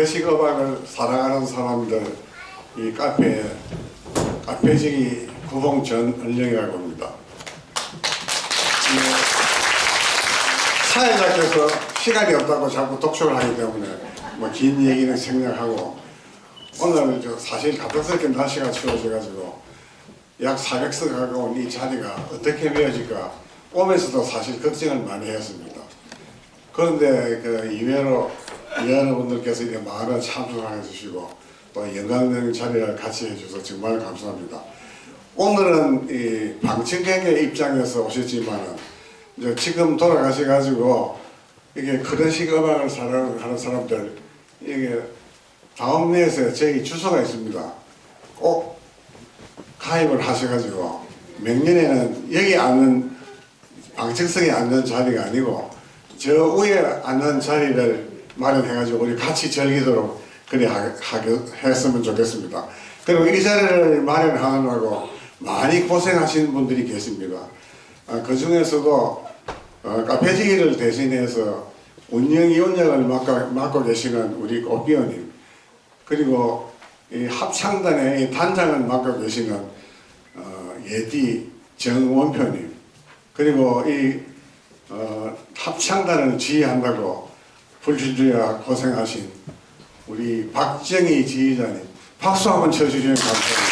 클래식 음악을 사랑하는 사람들 이 카페에 카페지기 구봉 전은령이라고 합니다. 이 사회자께서 시간이 없다고 자꾸 독촉을 하기 때문에 뭐 긴 얘기는 생략하고 오늘 저 사실 갑작스럽게 날씨가 추워져가지고 약 400석 가까운 이 자리가 어떻게 메어질까 오면서도 사실 걱정을 많이 했습니다. 그런데 그 이외로 여러분들께서 이렇게 많은 참석을 해주시고 또 영광적인 자리를 같이 해주셔서 정말 감사합니다. 오늘은 이 방청객의 입장에서 오셨지만은 이제 지금 돌아가셔가지고 이게 클래식 음악을 사랑하는 사람들 이게 다음 내에서 저희 주소가 있습니다. 꼭 가입을 하셔가지고 명년에는 여기 앉는 방청석에 앉는 자리가 아니고 저 위에 앉는 자리를 마련해가지고 우리 같이 즐기도록 그래 하- 했으면 좋겠습니다. 그리고 이 자리를 마련하느라고 많이 고생하시는 분들이 계십니다. 아, 그 중에서도 어, 카페지기를 대신해서 운영위원장을 맡고, 맡고 계시는 우리 꽃비원님 그리고 이 합창단의 이 단장을 맡고 계시는 어, 예디 정원표님 그리고 이 어, 합창단을 지휘한다고 불출주야 고생하신 우리 박정희 지휘자님 박수 한번 쳐주시면 감사합니다.